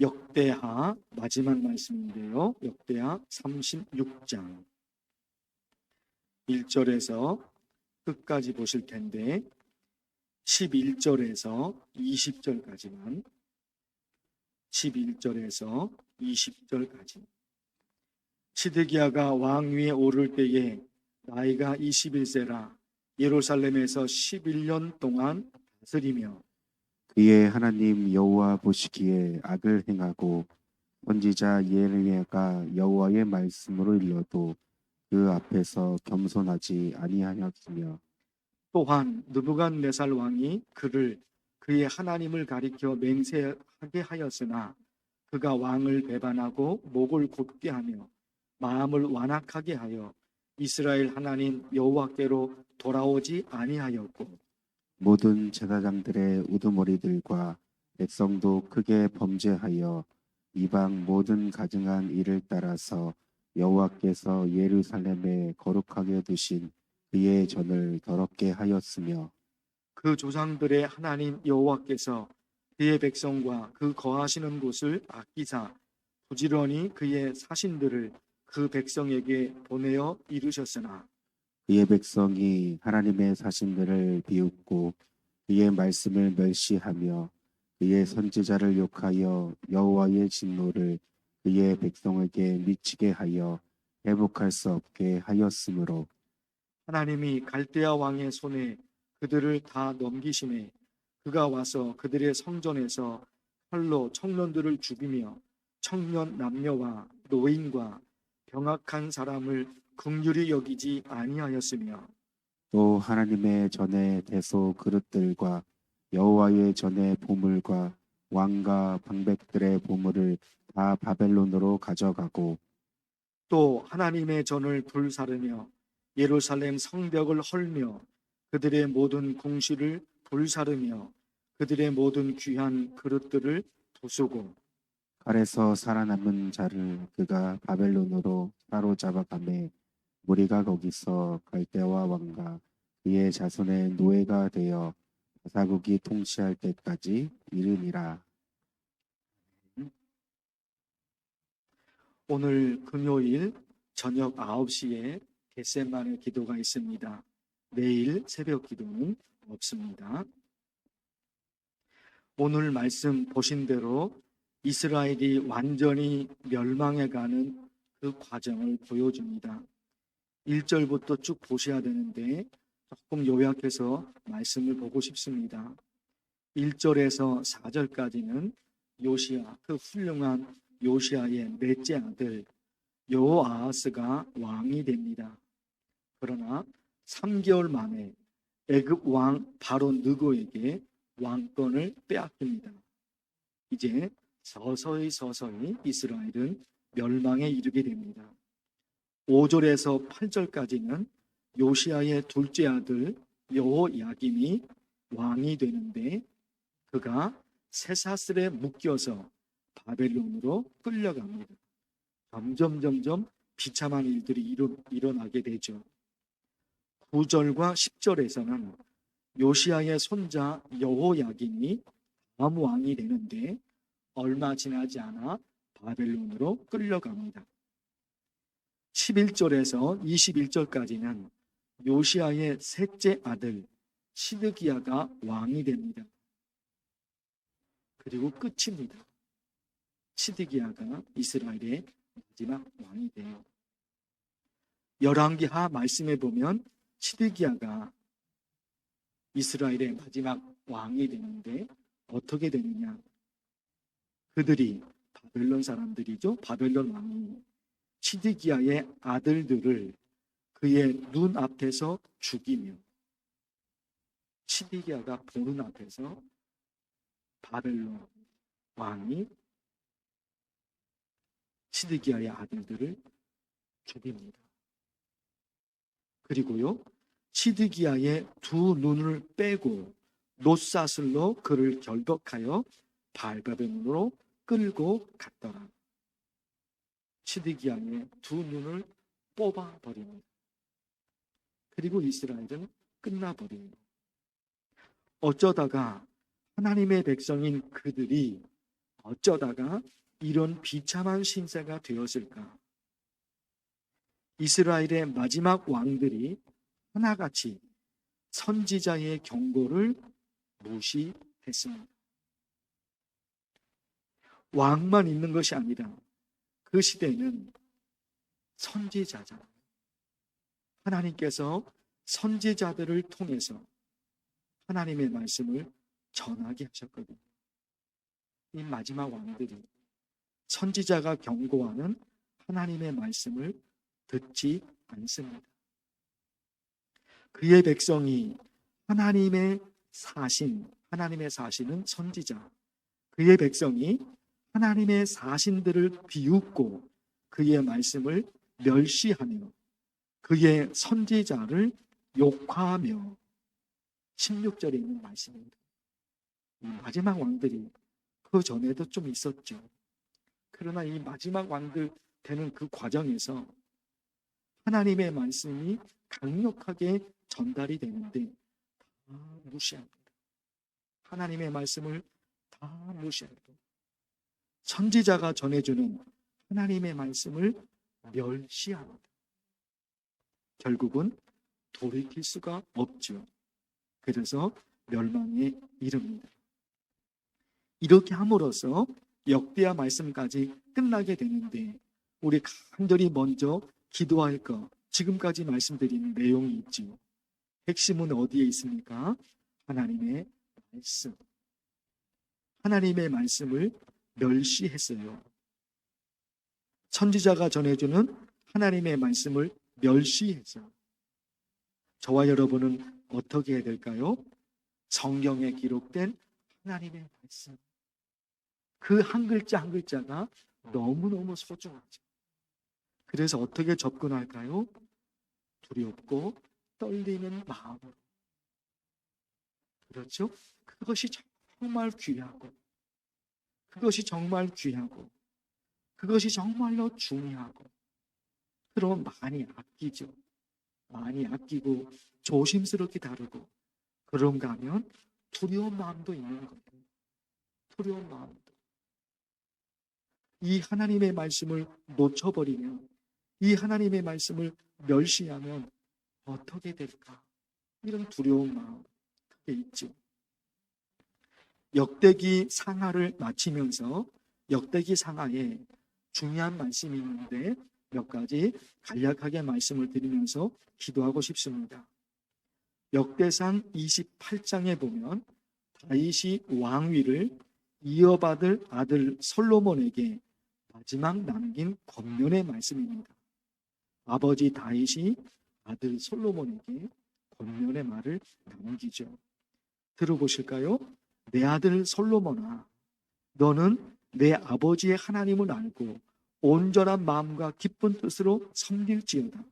역대하 마지막 말씀인데요. 역대하 36장 1절에서 끝까지 보실 텐데 11절에서 20절까지만 11절에서 20절까지 시드기야가 왕위에 오를 때에 나이가 21세라 예루살렘에서 11년 동안 다스리며 그의 하나님 여호와 보시기에 악을 행하고 선지자 예레미야가 여호와의 말씀으로 일러도 그 앞에서 겸손하지 아니하였으며 또한 느부갓네살 왕이 그를 그의 하나님을 가리켜 맹세하게 하였으나 그가 왕을 배반하고 목을 곧게 하며 마음을 완악하게 하여 이스라엘 하나님 여호와께로 돌아오지 아니하였고 모든 제사장들의 우두머리들과 백성도 크게 범죄하여 이방 모든 가증한 일을 따라서 여호와께서 예루살렘에 거룩하게 두신 그의 전을 더럽게 하였으며 그 조상들의 하나님 여호와께서 그의 백성과 그 거하시는 곳을 아끼사 부지런히 그의 사신들을 그 백성에게 보내어 이루셨으나 그의 백성이 하나님의 사신들을 비웃고 그의 말씀을 멸시하며 그의 선지자를 욕하여 여호와의 진노를 그의 백성에게 미치게 하여 회복할 수 없게 하였으므로 하나님이 갈대아 왕의 손에 그들을 다 넘기심에 그가 와서 그들의 성전에서 칼로 청년들을 죽이며 청년 남녀와 노인과 병악한 사람을 긍휼히 여기지 아니하였으며 또 하나님의 전에 대소 그릇들과 여호와의 전에 보물과 왕과 방백들의 보물을 다 바벨론으로 가져가고 또 하나님의 전을 불사르며 예루살렘 성벽을 헐며 그들의 모든 공시를 불사르며 그들의 모든 귀한 그릇들을 부수고 칼에서 살아남은 자를 그가 바벨론으로 사로잡아가매 무리가 거기서 갈대와 왕과 그의 자손의 노예가 되어 사국이 통치할 때까지 이르니라. 오늘 금요일 저녁 9시에 겟셋만의 기도가 있습니다. 내일 새벽 기도는 없습니다. 오늘 말씀 보신 대로 이스라엘이 완전히 멸망해 가는 그 과정을 보여줍니다. 1절부터 쭉 보셔야 되는데 조금 요약해서 말씀을 보고 싶습니다. 1절에서 4절까지는 요시아, 그 훌륭한 요시아의 넷째 아들 여호아하스가 왕이 됩니다. 그러나 3개월 만에 애굽 왕 바로 느고에게 왕권을 빼앗깁니다. 이제 서서히 서서히 이스라엘은 멸망에 이르게 됩니다. 5절에서 8절까지는 요시아의 둘째 아들 여호야김이 왕이 되는데 그가 쇠사슬에 묶여서 바벨론으로 끌려갑니다. 점점 점점 비참한 일들이 일어, 일어나게 되죠. 9절과 10절에서는 요시아의 손자 여호야김이 다음 왕이 되는데 얼마 지나지 않아 바벨론으로 끌려갑니다. 11절에서 21절까지는 요시아의 셋째 아들 시드기야가 왕이 됩니다. 그리고 끝입니다. 시드기야가 이스라엘의 마지막 왕이 돼요. 열왕기하 말씀에 보면 시드기야가 이스라엘의 마지막 왕이 되는데 어떻게 되느냐? 그들이 바벨론 사람들이죠. 바벨론 왕이 시드기야의 아들들을 그의 눈 앞에서 죽이며 시드기야가 보는 앞에서 바벨론 왕이 시드기야의 아들들을 죽입니다. 그리고요, 시드기야의 두 눈을 빼고 노사슬로 그를 결박하여 발바벨론으로 끌고 갔더라. 시드기야의 두 눈을 뽑아 버립니다. 그리고 이스라엘은 끝나버립니다. 어쩌다가 하나님의 백성인 그들이 어쩌다가 이런 비참한 신세가 되었을까? 이스라엘의 마지막 왕들이 하나같이 선지자의 경고를 무시했습니다. 왕만 있는 것이 아니라 그 시대는 선지자잖아요. 하나님께서 선지자들을 통해서 하나님의 말씀을 전하게 하셨거든요. 이 마지막 왕들이 선지자가 경고하는 하나님의 말씀을 듣지 않습니다. 그의 백성이 하나님의 사신, 하나님의 사신은 선지자. 그의 백성이 하나님의 사신들을 비웃고 그의 말씀을 멸시하며 그의 선지자를 욕하며 16절에 있는 말씀입니다. 이 마지막 왕들이 그 전에도 좀 있었죠. 그러나 이 마지막 왕들 되는 그 과정에서 하나님의 말씀이 강력하게 전달이 되는데 다 무시합니다. 하나님의 말씀을 다 무시하고 선지자가 전해주는 하나님의 말씀을 멸시합니다. 결국은 돌이킬 수가 없죠. 그래서 멸망에 이릅니다. 이렇게 함으로써 역대하 말씀까지 끝나게 되는데 우리 간절히 먼저 기도할 것 지금까지 말씀드린 내용이 있지요. 핵심은 어디에 있습니까? 하나님의 말씀. 하나님의 말씀을 멸시했어요. 선지자가 전해주는 하나님의 말씀을 멸시했어요. 저와 여러분은 어떻게 해야 될까요? 성경에 기록된 하나님의 말씀. 그 한 글자 한 글자가 너무너무 소중하죠. 그래서 어떻게 접근할까요? 두렵고 떨리는 마음으로. 그렇죠? 그것이 정말 귀하고, 그것이 정말 귀하고, 그것이 정말로 중요하고, 그럼 많이 아끼죠. 많이 아끼고, 조심스럽게 다루고, 그런가 하면 두려운 마음도 있는 거예요. 두려운 마음도. 이 하나님의 말씀을 놓쳐버리면, 이 하나님의 말씀을 멸시하면 어떻게 될까? 이런 두려운 마음, 그게 있죠. 역대기 상하를 마치면서 역대기 상하에 중요한 말씀이 있는데 몇 가지 간략하게 말씀을 드리면서 기도하고 싶습니다. 역대상 28장에 보면 다윗이 왕위를 이어받을 아들 솔로몬에게 마지막 남긴 권면의 말씀입니다. 아버지 다윗이 아들 솔로몬에게 권면의 말을 남기죠. 들어보실까요? 내 아들 솔로몬아, 너는 내 아버지의 하나님을 알고 온전한 마음과 기쁜 뜻으로 섬길지어다.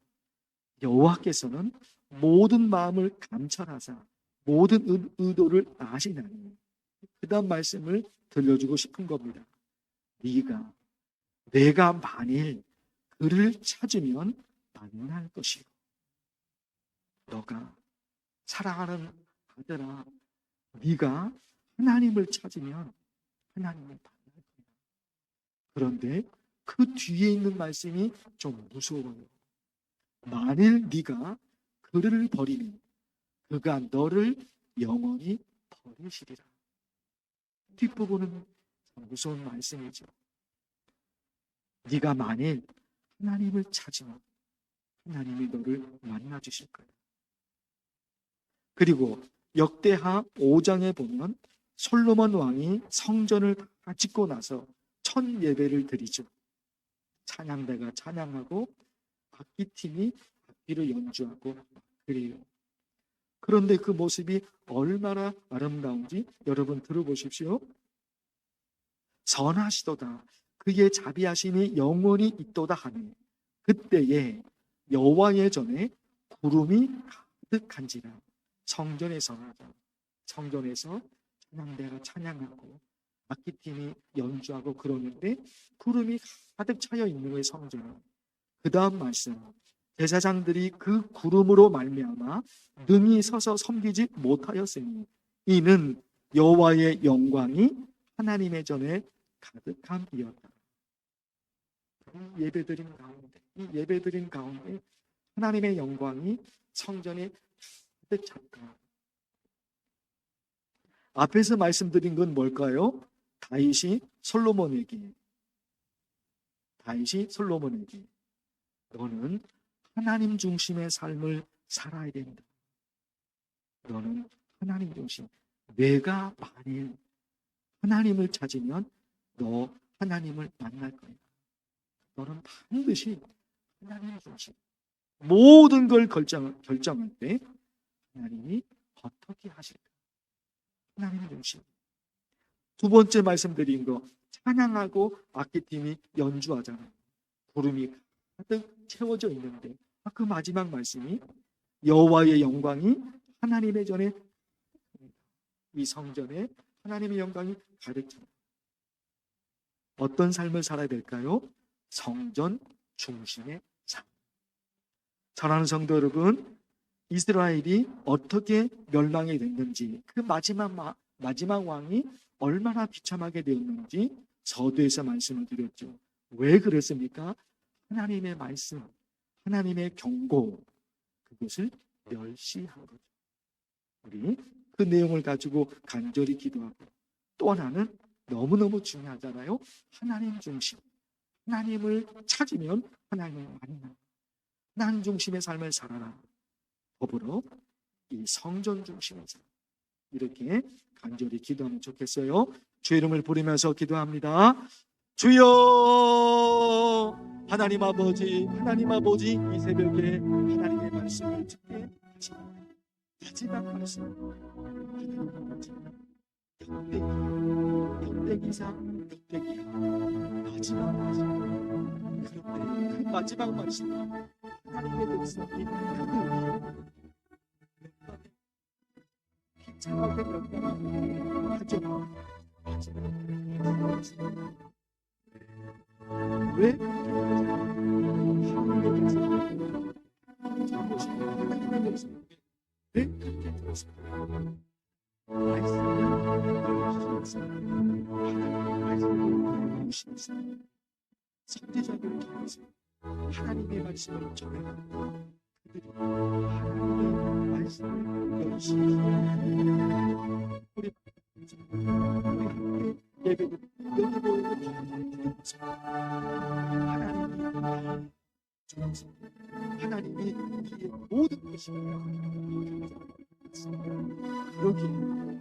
여호와께서는 모든 마음을 감찰하사 모든 의- 의도를 아시나니 그다음 말씀을 들려주고 싶은 겁니다. 네가 내가 만일 그를 찾으면 만날 것이요. 너가 사랑하는 아들아, 네가 하나님을 찾으면 하나님을 만날 거야. 그런데 그 뒤에 있는 말씀이 좀 무서워요. 만일 네가 그를 버리면 그가 너를 영원히 버리시리라. 뒷부분은 참 무서운 말씀이죠. 네가 만일 하나님을 찾으면 하나님이 너를 만나 주실 거야. 그리고 역대하 5장에 보면 솔로몬 왕이 성전을 다 짓고 나서 첫 예배를 드리죠. 찬양대가 찬양하고 악기팀이 악기를 연주하고 그래요. 그런데 그 모습이 얼마나 아름다운지 여러분 들어보십시오. 선하시도다. 그의 자비하심이 영원히 있도다 하니 그때에 여호와의 전에 구름이 가득한지라 성전에서. 성전에서 찬양대가 찬양하고 악기팀이 연주하고 그러는데 구름이 가득 차여 있는 거예요 성전은. 그 다음 말씀 제사장들이 그 구름으로 말미암아 능히 서서 섬기지 못하였으니 이는 여호와의 영광이 하나님의 전에 가득함이었다. 이 예배드림 가운데, 이 예배드림 가운데 하나님의 영광이 성전에 가득 찼다. 앞에서 말씀드린 건 뭘까요? 다윗이 솔로몬에게 다윗이 솔로몬에게 너는 하나님 중심의 삶을 살아야 된다. 너는 하나님 중심. 내가 만일 하나님을 찾으면 너 하나님을 만날 거야. 너는 반드시 하나님 중심. 모든 걸 결정, 결정할 때 하나님이 어떻게 하실까? 하나님 중심. 두 번째 말씀드린 거 찬양하고 악기팀이 연주하잖아요. 구름이 가득 채워져 있는데 아, 그 마지막 말씀이 여호와의 영광이 하나님의 전에 이 성전에 하나님의 영광이 가득 차. 어떤 삶을 살아야 될까요? 성전 중심의 삶. 사랑하는 성도 여러분, 이스라엘이 어떻게 멸망이 됐는지 그 마지막 마, 마지막 왕이 얼마나 비참하게 되었는지 서두에서 말씀을 드렸죠. 왜 그랬습니까? 하나님의 말씀, 하나님의 경고 그것을 멸시한 거죠. 우리 그 내용을 가지고 간절히 기도하고 또 하나는 너무너무 중요하잖아요. 하나님 중심. 하나님을 찾으면 하나님을 만나. 하나님 중심의 삶을 살아라. 더불어 이 성전 중심의 삶. 이렇게 간절히 기도하면 좋겠어요. 주 이름을 부르면서 기도합니다. 주여 하나님 아버지 하나님 아버지 이 새벽에 하나님의 말씀을 듣게. 마지막 말씀 역대기 역대기상 역대기야 마지막 말씀 그 마지막 말씀 하나님의 백성이 비참하게 명령하고 하죠 말씀 왜 하나님의 백성이 잘못이 하나님의 백성이 왜? 그렇게 되었습니까? 말씀을 열심히 하나님의 말씀을 선지자들을 통해서 하나님의 말씀을 전해가고 그들이 하나님의 말씀을 열심히 우리 우리 함께 예배를 여기 모이는 하나님이 중심 하나님이 우리의 모든 것입니다. 그러기에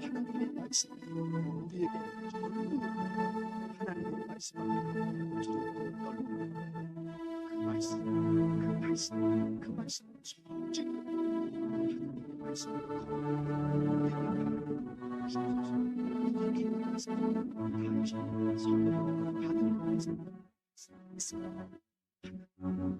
하나님의 말씀이 우리에게 전부 하나님의 말씀을 전부 그 말씀, 그 말씀, 그 말씀을 전부 하나님의 말씀을 우리에게 주옵소서. 성령으로 받은 말씀 있습니다. 하나님 찾으라, 하나님 찾으라. 말씀 하나님 신앙 하나님 영광으로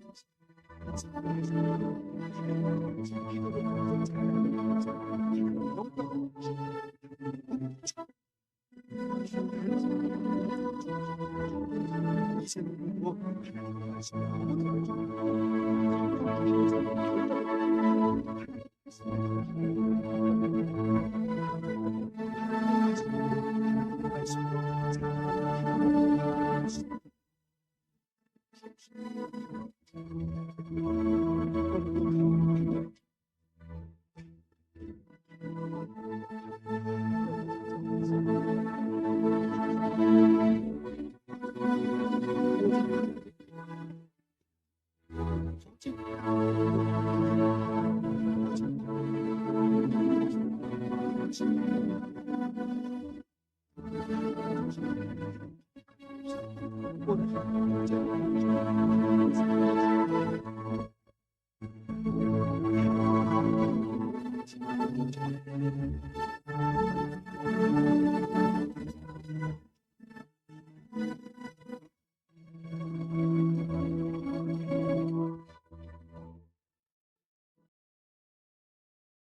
이세는 뭐 하나님과 같이 아무도 없고 하나님과 같이 或者是，或者是，或者是，或者是，或者是，或者，